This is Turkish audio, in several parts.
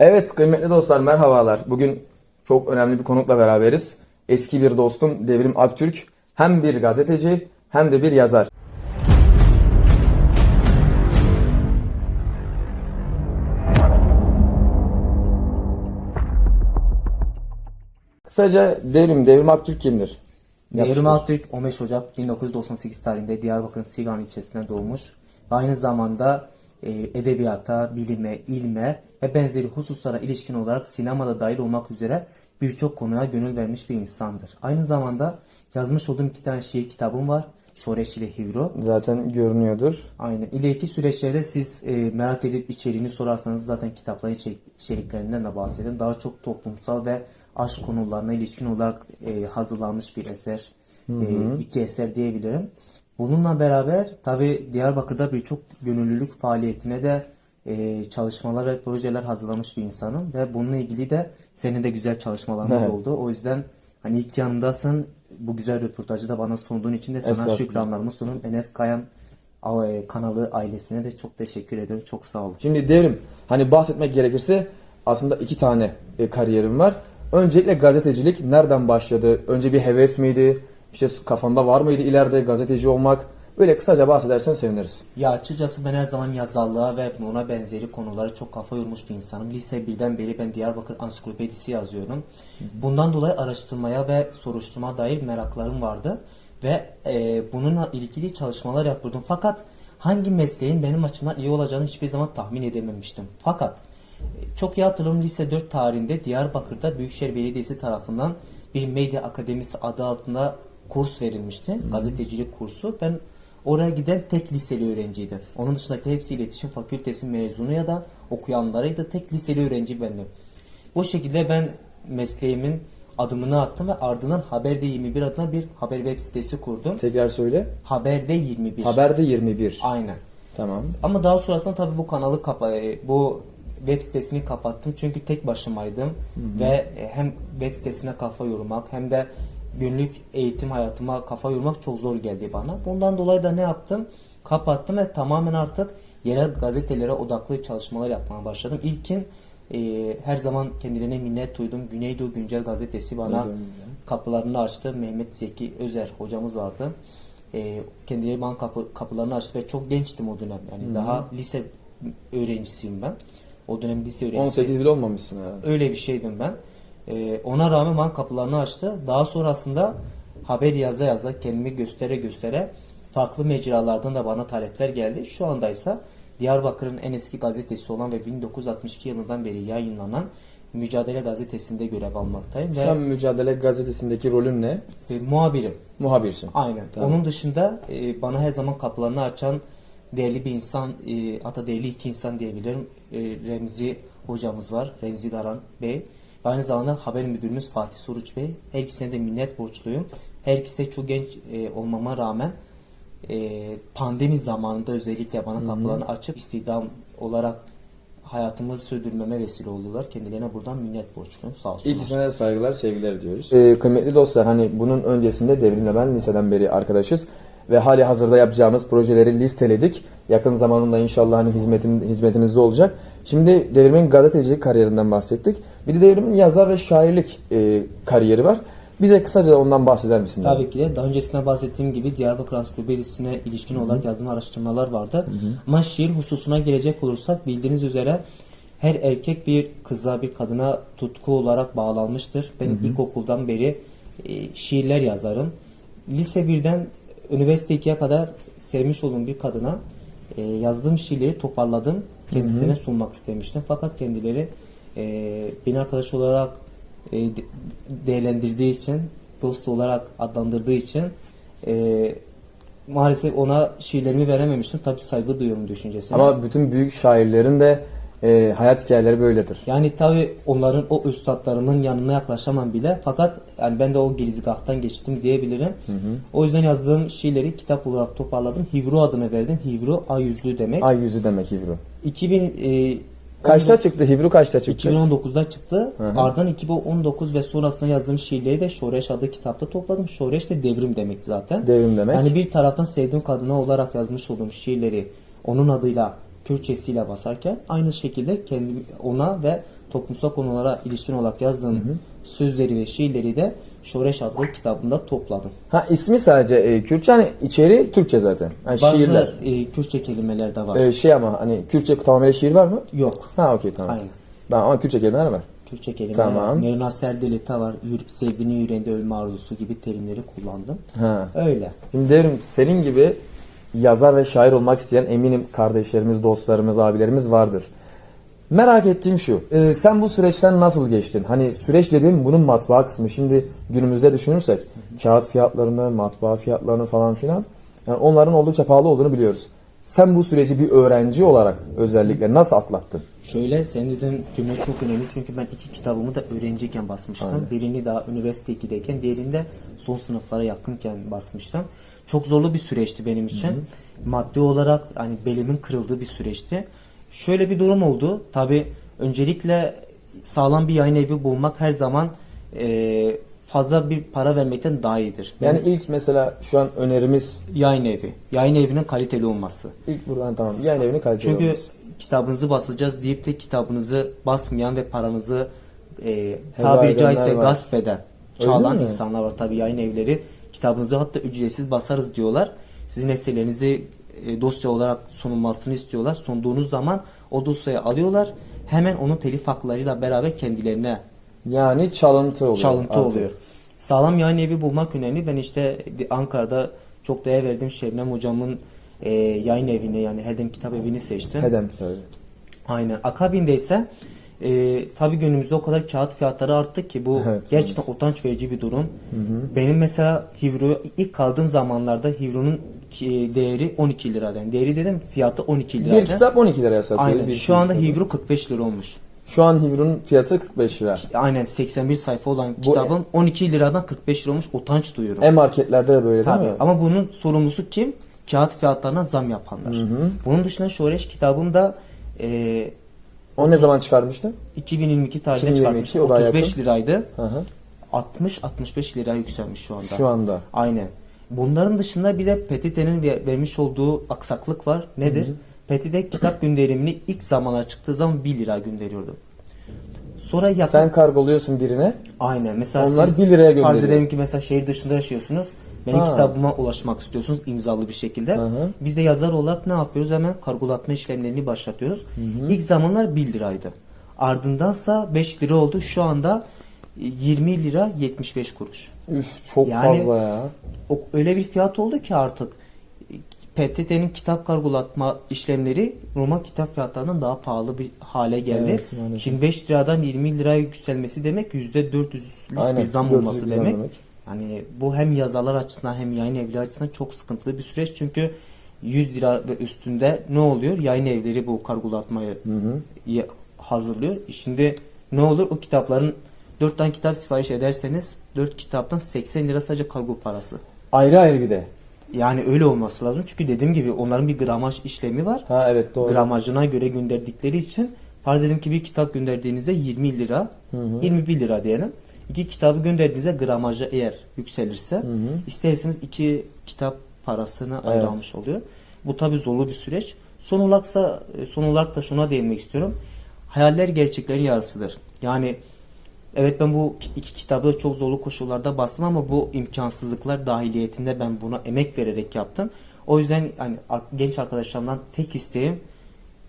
Evet kıymetli dostlar merhabalar. Bugün çok önemli bir konukla beraberiz. Eski bir dostum Devrim Aktürk hem bir gazeteci hem de bir yazar. Kısaca Devrim, Devrim Aktürk kimdir? Devrim. Aktürk 15 Ocak 1998 tarihinde Diyarbakır'ın Sigan ilçesinde doğmuş aynı zamanda edebiyata, bilime, ilme ve benzeri hususlara ilişkin olarak sinemada dahil olmak üzere birçok konuya gönül vermiş bir insandır. Aynı zamanda yazmış olduğum iki tane şiir kitabım var. Şoreş ile Hivro. Zaten görünüyordur. Aynen. İleriki süreçlerde siz e, merak edip içeriğini sorarsanız zaten kitapların içerik- içeriklerinden de bahsedin. Daha çok toplumsal ve aşk konularına ilişkin olarak e, hazırlanmış bir eser. E, iki eser diyebilirim. Bununla beraber tabi Diyarbakır'da birçok gönüllülük faaliyetine de e, çalışmalar ve projeler hazırlamış bir insanım. Ve bununla ilgili de senin de güzel çalışmalarımız Evet. oldu. O yüzden hani ilk yanımdasın. Bu güzel röportajı da bana sunduğun için de sana şükranlarımı sunuyorum. Enes Kayan e, kanalı ailesine de çok teşekkür ederim. Çok sağ olun. Şimdi Devrim hani bahsetmek gerekirse aslında iki tane e, kariyerim var. Öncelikle gazetecilik nereden başladı? Önce bir heves miydi? İşte kafanda var mıydı ileride gazeteci olmak? Böyle kısaca bahsedersen seviniriz. Ya açıkçası ben her zaman yazarlığa ve buna benzeri konulara çok kafa yormuş bir insanım. Lise 1'den beri ben Diyarbakır Ansiklopedisi yazıyorum. Bundan dolayı araştırmaya ve soruşturma dair meraklarım vardı. Ve e, bununla ilgili çalışmalar yapıyordum. Fakat hangi mesleğin benim açımdan iyi olacağını hiçbir zaman tahmin edememiştim. Fakat e, çok iyi hatırlıyorum lise 4 tarihinde Diyarbakır'da Büyükşehir Belediyesi tarafından bir medya akademisi adı altında kurs verilmişti. Gazetecilik kursu. Ben oraya giden tek liseli öğrenciydim. Onun dışındaki hepsi iletişim fakültesi mezunu ya da okuyanlarıydı. Tek liseli öğrenci bendim. Bu şekilde ben mesleğimin adımını attım ve ardından Haberde 21 adına bir haber web sitesi kurdum. Tekrar söyle. Haberde 21. Haberde 21. Aynen. Tamam. Ama daha sonrasında tabii bu kanalı kapa e, bu web sitesini kapattım çünkü tek başımaydım ve e, hem web sitesine kafa yormak hem de günlük eğitim hayatıma kafa yormak çok zor geldi bana. Bundan dolayı da ne yaptım? Kapattım ve tamamen artık yerel gazetelere odaklı çalışmalar yapmaya başladım. İlkin e, her zaman kendilerine minnet duydum. Güneydoğu Güncel Gazetesi bana kapılarını açtı. Mehmet Zeki Özer hocamız vardı. E, kendileri bana kapı, kapılarını açtı ve çok gençtim o dönem. Yani daha lise öğrencisiyim ben. O dönem lise öğrencisiyim. 18 bile olmamışsın herhalde. Öyle bir şeydim ben. Ee, ona rağmen bana kapılarını açtı. Daha sonrasında haber yaza yaza kendimi göstere göstere farklı mecralardan da bana talepler geldi. Şu anda ise Diyarbakır'ın en eski gazetesi olan ve 1962 yılından beri yayınlanan Mücadele Gazetesi'nde görev almaktayım. Ve Sen Mücadele gazetesindeki rolün ne? e, muhabirim. Muhabirsin. Aynen. Tamam. Onun dışında e, bana her zaman kapılarını açan değerli bir insan, e, hatta değerli iki insan diyebilirim. E, Remzi hocamız var, Remzi Garan Bey. Ve aynı zamanda haber müdürümüz Fatih Suruç Bey. Her ikisine de minnet borçluyum. Her ikisi de çok genç e, olmama rağmen e, pandemi zamanında özellikle bana kapılarını açıp istihdam olarak hayatımı sürdürmeme vesile oldular. Kendilerine buradan minnet borçluyum. Sağ olsunlar. İkisine de saygılar, sevgiler diyoruz. Ee, kıymetli dostlar hani bunun öncesinde Devrim'le ben liseden beri arkadaşız. Ve hali hazırda yapacağımız projeleri listeledik. Yakın zamanında inşallah hani hizmetin, hizmetinizde olacak. Şimdi Devrim'in gazetecilik kariyerinden bahsettik. Bir de Devrim'in yazar ve şairlik e, kariyeri var. Bize kısaca ondan bahseder misin? Tabii ki de daha öncesinde bahsettiğim gibi Diyarbakır Ansiklopedisi'ne ilişkin olarak yazdığım araştırmalar vardı. Ama şiir hususuna gelecek olursak bildiğiniz üzere her erkek bir kıza bir kadına tutku olarak bağlanmıştır. Ben ilkokuldan beri e, şiirler yazarım. Lise 1'den üniversite 2'ye kadar sevmiş olduğum bir kadına e, yazdığım şiirleri toparladım. Kendisine sunmak istemiştim. Fakat kendileri e, beni arkadaş olarak e, de- değerlendirdiği için, dost olarak adlandırdığı için e, maalesef ona şiirlerimi verememiştim. Tabii saygı duyuyorum düşüncesine. Ama bütün büyük şairlerin de e, hayat hikayeleri böyledir. Yani tabii onların o üstadlarının yanına yaklaşamam bile. Fakat yani ben de o gelizgahtan geçtim diyebilirim. O yüzden yazdığım şiirleri kitap olarak toparladım. Hivru adını verdim. Hivru ay yüzlü demek. Ay yüzü demek Hivru. 2000 e, Kaçta çıktı? Hivru kaçta çıktı? 2019'da çıktı. Hı hı. Ardından 2019 ve sonrasında yazdığım şiirleri de Şoreş adlı kitapta topladım. Şoreş de devrim demek zaten. Devrim demek. Yani bir taraftan sevdiğim kadına olarak yazmış olduğum şiirleri onun adıyla Kürtçesiyle basarken aynı şekilde kendim ona ve toplumsal konulara ilişkin olarak yazdığım sözleri ve şiirleri de Şoreş adlı kitabımda topladım. Ha ismi sadece e, Kürtçe hani içeri Türkçe zaten. Yani Bazı şiirler. e, Kürtçe kelimeler de var. E, şey ama hani Kürtçe tamamıyla şiir var mı? Yok. Ha okey tamam. Aynen. Ben ama Kürtçe kelimeler var. Kürtçe kelimeler Tamam. var. Mevna Serdelita var. Yür- Sevdiğinin yüreğinde ölme arzusu gibi terimleri kullandım. Ha. Öyle. Şimdi derim senin gibi yazar ve şair olmak isteyen eminim kardeşlerimiz, dostlarımız, abilerimiz vardır. Merak ettiğim şu. e, sen bu süreçten nasıl geçtin? Hani süreç dediğim bunun matbaa kısmı. Şimdi günümüzde düşünürsek kağıt fiyatlarını, matbaa fiyatlarını falan filan yani onların oldukça pahalı olduğunu biliyoruz. Sen bu süreci bir öğrenci olarak özellikle nasıl atlattın? Şöyle senin dediğin cümle çok önemli çünkü ben iki kitabımı da öğrenciyken basmıştım. Birini daha üniversite 2'deyken diğerini de son sınıflara yakınken basmıştım. Çok zorlu bir süreçti benim için. Maddi olarak hani belimin kırıldığı bir süreçti. Şöyle bir durum oldu. Tabi öncelikle sağlam bir yayın evi bulmak her zaman e, fazla bir para vermekten daha iyidir. Yani ilk mesela şu an önerimiz yayın evi. Yayın evinin kaliteli olması. ilk buradan tamam. Yayın evini kaliteli Çünkü olması. kitabınızı basacağız deyip de kitabınızı basmayan ve paranızı e, tabiri caizse var. gasp eden, çalan insanlar var. Tabii yayın evleri kitabınızı hatta ücretsiz basarız diyorlar. Sizin eserlerinizi e, dosya olarak sunulmasını istiyorlar. Sunduğunuz zaman o dosyayı alıyorlar. Hemen onun telif haklarıyla beraber kendilerine Yani çalıntı oluyor. çalıntı artık. oluyor. Sağlam yayın evi bulmak önemli. Ben işte Ankara'da çok değer verdiğim Şebnem hocamın e, yayın evini yani Hedem Kitap Evi'ni seçtim. Hedem söyle. Aynen. Akabinde ise e, tabii günümüzde o kadar kağıt fiyatları arttı ki bu Evet, gerçekten utanç verici bir durum. Benim mesela Hivro ilk kaldığım zamanlarda Hivro'nun ki- değeri 12 liraydı. Yani değeri dedim fiyatı 12 liraydı. Bir kitap 12 liraya satıyor. Aynen. Bir Şu anda. Hivro 45 lira olmuş. Şu an Hivro'nun fiyatı 45 lira. Aynen 81 sayfa olan Bu- kitabım 12 liradan 45 lira olmuş. Utanç duyuyorum. E-marketlerde de böyle Tabii. değil mi? Ama bunun sorumlusu kim? Kağıt fiyatlarına zam yapanlar. Bunun dışında Şoreş kitabımda e, O ne zaman çıkarmıştın? 2022 tarihinde 2022, çıkartmıştım. o da 35 yakın. liraydı. Hı hı. 60-65 liraya yükselmiş şu anda. Şu anda. Aynen. Bunların dışında bir de PTT'nin ver- vermiş olduğu aksaklık var. Nedir? PTT kitap gönderimini ilk zamanlar çıktığı zaman 1 lira gönderiyordu. Sonra yakın... Sen kargoluyorsun birine. Aynen. Mesela Onlar siz 1 liraya farz gönderiyor. edelim ki mesela şehir dışında yaşıyorsunuz. Benim Ha. kitabıma ulaşmak istiyorsunuz imzalı bir şekilde. Hı hı. Biz de yazar olarak ne yapıyoruz? Hemen kargolatma işlemlerini başlatıyoruz. İlk zamanlar 1 liraydı. Ardındansa 5 lira oldu. Şu anda 20 lira 75 kuruş. Üf çok Yani- fazla ya. O, öyle bir fiyat oldu ki artık PTT'nin kitap kargolatma işlemleri normal kitap fiyatlarından daha pahalı bir hale geldi. Evet, maalesef. Şimdi 5 liradan 20 liraya yükselmesi demek %400'lük Aynen, bir zam 400 olması demek. demek. Yani bu hem yazarlar açısından hem yayın evleri açısından çok sıkıntılı bir süreç. Çünkü 100 lira ve üstünde ne oluyor? Yayın evleri bu kargolatmayı ya- hazırlıyor. Şimdi ne olur? O kitapların 4 tane kitap sipariş ederseniz 4 kitaptan 80 lira sadece kargo parası. Ayrı ayrı bir de. Yani öyle olması lazım. Çünkü dediğim gibi onların bir gramaj işlemi var. Ha evet doğru. Gramajına göre gönderdikleri için farz edelim ki bir kitap gönderdiğinizde 20 lira, 21 lira diyelim. İki kitabı gönderdiğinizde gramajı eğer yükselirse isterseniz iki kitap parasını ayırmış oluyor. Bu tabi zorlu bir süreç. Son olaraksa son olarak da şuna değinmek istiyorum. Hayaller gerçeklerin yarısıdır. Yani Evet ben bu iki kitabı çok zorlu koşullarda bastım ama bu imkansızlıklar dahiliyetinde ben buna emek vererek yaptım. O yüzden hani genç arkadaşlarımdan tek isteğim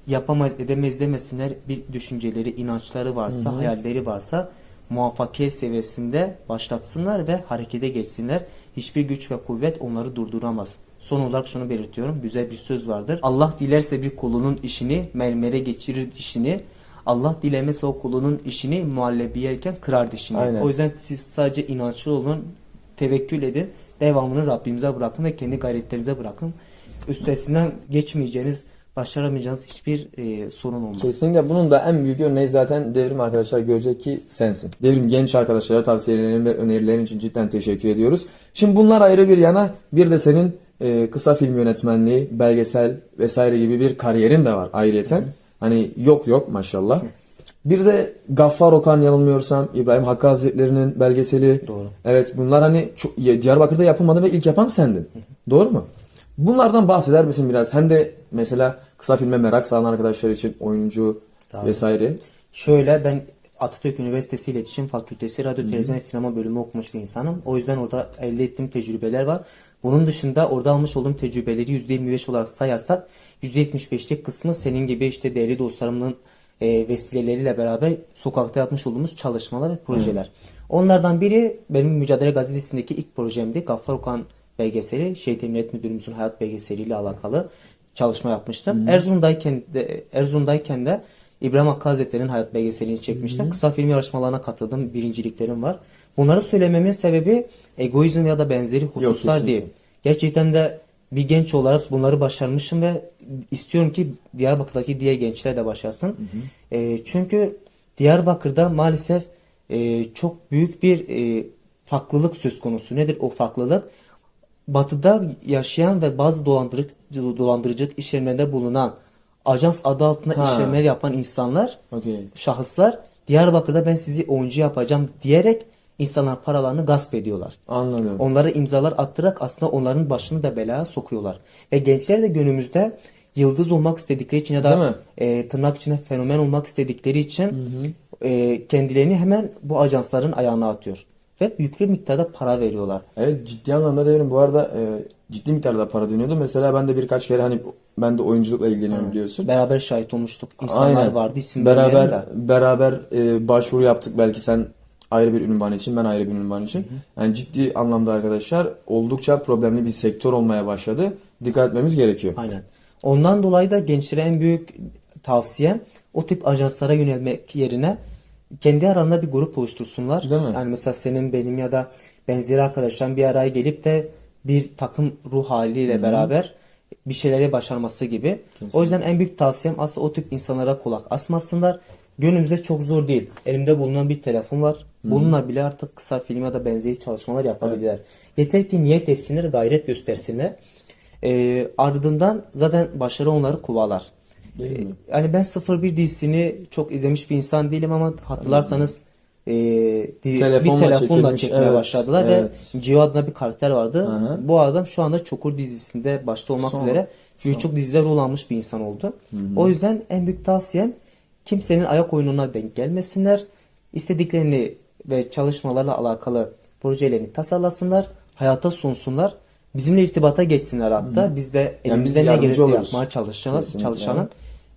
yapamayız edemeyiz demesinler bir düşünceleri, inançları varsa, hayalleri varsa muvaffakiyet seviyesinde başlatsınlar ve harekete geçsinler. Hiçbir güç ve kuvvet onları durduramaz. Son olarak şunu belirtiyorum. Güzel bir söz vardır. Allah dilerse bir kulunun işini mermere geçirir dişini. Allah dilemese o kulunun işini muhallebi yerken kırar dişini. Aynen. O yüzden siz sadece inançlı olun, tevekkül edin. Devamını Rabbimize bırakın ve kendi gayretlerinize bırakın. Üstesinden geçmeyeceğiniz, başaramayacağınız hiçbir e, sorun olmaz. Kesinlikle bunun da en büyük örneği zaten devrim arkadaşlar görecek ki sensin. Devrim genç arkadaşlara tavsiyelerin ve önerilerin için cidden teşekkür ediyoruz. Şimdi bunlar ayrı bir yana bir de senin e, kısa film yönetmenliği, belgesel vesaire gibi bir kariyerin de var ayrıyeten. Hani yok yok maşallah. Bir de Gaffar Okan yanılmıyorsam İbrahim Hakkı Hazretleri'nin belgeseli. Doğru. Evet bunlar hani çok, ya Diyarbakır'da yapılmadı ve ilk yapan sendin. Doğru mu? Bunlardan bahseder misin biraz? Hem de mesela kısa filme merak salan arkadaşlar için oyuncu Tabii. vesaire. Şöyle ben Atatürk Üniversitesi İletişim Fakültesi Radyo Televizyon Sinema bölümü okumuş bir insanım. O yüzden orada elde ettiğim tecrübeler var. Bunun dışında orada almış olduğum tecrübeleri %25 olarak sayarsak %75'lik kısmı senin gibi işte değerli dostlarımın e, vesileleriyle beraber sokakta yapmış olduğumuz çalışmalar ve projeler. Onlardan biri benim Mücadele Gazetesi'ndeki ilk projemdi. Gaffar Okan belgeseli, Şehit Emniyet Müdürümüzün hayat belgeseliyle alakalı çalışma yapmıştım. Erzurum'dayken de, Erzurum'dayken de İbrahim Hakkı Hazretleri'nin hayat belgeselini çekmiştim. Kısa film yarışmalarına katıldım. Birinciliklerim var. Bunları söylememin sebebi egoizm ya da benzeri hususlar kesinlikle. değil. Gerçekten de bir genç olarak bunları başarmışım ve istiyorum ki Diyarbakır'daki diğer gençler de başarsın. E, çünkü Diyarbakır'da maalesef e, çok büyük bir e, farklılık söz konusu. Nedir o farklılık? Batı'da yaşayan ve bazı dolandırıcı, dolandırıcılık işlemlerinde bulunan ajans adı altında Ha. işlemler yapan insanlar, Okey. şahıslar Diyarbakır'da ben sizi oyuncu yapacağım diyerek insanlar paralarını gasp ediyorlar. Anladım. Onlara imzalar attırarak aslında onların başını da belaya sokuyorlar. Ve gençler de günümüzde yıldız olmak istedikleri için ya da e, tırnak içinde fenomen olmak istedikleri için e, kendilerini hemen bu ajansların ayağına atıyor. Ve yüklü miktarda para veriyorlar. Evet ciddi anlamda devrim. Bu arada e, ciddi miktarda para dönüyordu. Mesela ben de birkaç kere hani ben de oyunculukla ilgileniyorum biliyorsun. Beraber şahit olmuştuk. İnsanlar Aynen. vardı isim beraber de. beraber e, başvuru yaptık belki sen ayrı bir ünvan için ben ayrı bir ünvan için. Yani ciddi anlamda arkadaşlar oldukça problemli bir sektör olmaya başladı. Dikkat etmemiz gerekiyor. Aynen. Ondan dolayı da gençlere en büyük tavsiyem o tip ajanslara yönelmek yerine kendi aralarında bir grup oluştursunlar. Değil mi? Yani mesela senin benim ya da benzeri arkadaşların bir araya gelip de bir takım ruh haliyle beraber bir şeyleri başarması gibi. O yüzden en büyük tavsiyem aslında o tip insanlara kulak asmasınlar. Günümüzde çok zor değil. Elimde bulunan bir telefon var. Bununla bile artık kısa film ya da benzeri çalışmalar yapabilirler. Yeter ki niyet etsinler, gayret göstersinler. Ee, ardından zaten başarı onları kovalar. Değil mi? Ee, Yani ben 01 dizisini çok izlemiş bir insan değilim ama hatırlarsanız e, di- Telefonla bir telefonla çekilmiş, çekmeye evet, başladılar evet. ve Gio adında bir karakter vardı. Hı. Bu adam şu anda Çukur dizisinde başta olmak Son- üzere birçok dizide rol almış bir insan oldu. O yüzden en büyük tavsiyem kimsenin ayak oyununa denk gelmesinler. İstediklerini ve çalışmalarla alakalı projelerini tasarlasınlar, hayata sunsunlar. Bizimle irtibata geçsinler hatta. Biz de biz elimizden ne yardımcı gelirse oluruz. yapmaya çalışalım. Kesinlikle. çalışalım.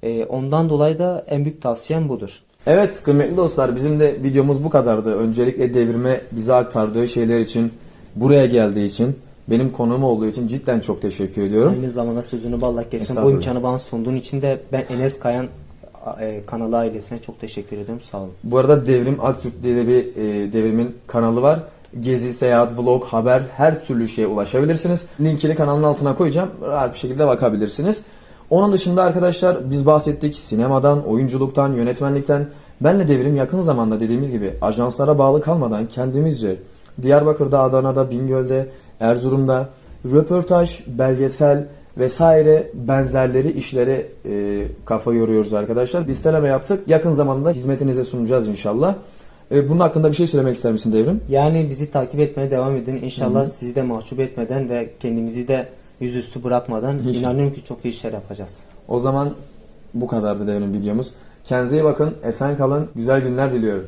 Ee, ondan dolayı da en büyük tavsiyem budur. Evet kıymetli dostlar bizim de videomuz bu kadardı. Öncelikle devrime bize aktardığı şeyler için, buraya geldiği için, benim konuğum olduğu için cidden çok teşekkür ediyorum. Aynı zamanda sözünü balla kestim. Bu imkanı bana sunduğun için de ben Enes Kayan e, kanalı ailesine çok teşekkür ediyorum. Sağ olun. Bu arada Devrim Aktürk diye bir e, devrimin kanalı var. Gezi, seyahat, vlog, haber her türlü şeye ulaşabilirsiniz. Linkini kanalın altına koyacağım. Rahat bir şekilde bakabilirsiniz. Onun dışında arkadaşlar biz bahsettik sinemadan, oyunculuktan, yönetmenlikten. Benle Devrim yakın zamanda dediğimiz gibi ajanslara bağlı kalmadan kendimizce Diyarbakır'da, Adana'da, Bingöl'de, Erzurum'da röportaj, belgesel vesaire benzerleri işlere e, kafa yoruyoruz arkadaşlar. Listeleme yaptık. Yakın zamanda hizmetinize sunacağız inşallah. E, bunun hakkında bir şey söylemek ister misin Devrim? Yani bizi takip etmeye devam edin. İnşallah sizi de mahcup etmeden ve kendimizi de yüzüstü bırakmadan İnşallah. inanıyorum ki çok iyi işler yapacağız. O zaman bu kadardı Devrim videomuz. Kendinize iyi bakın, esen kalın, güzel günler diliyorum.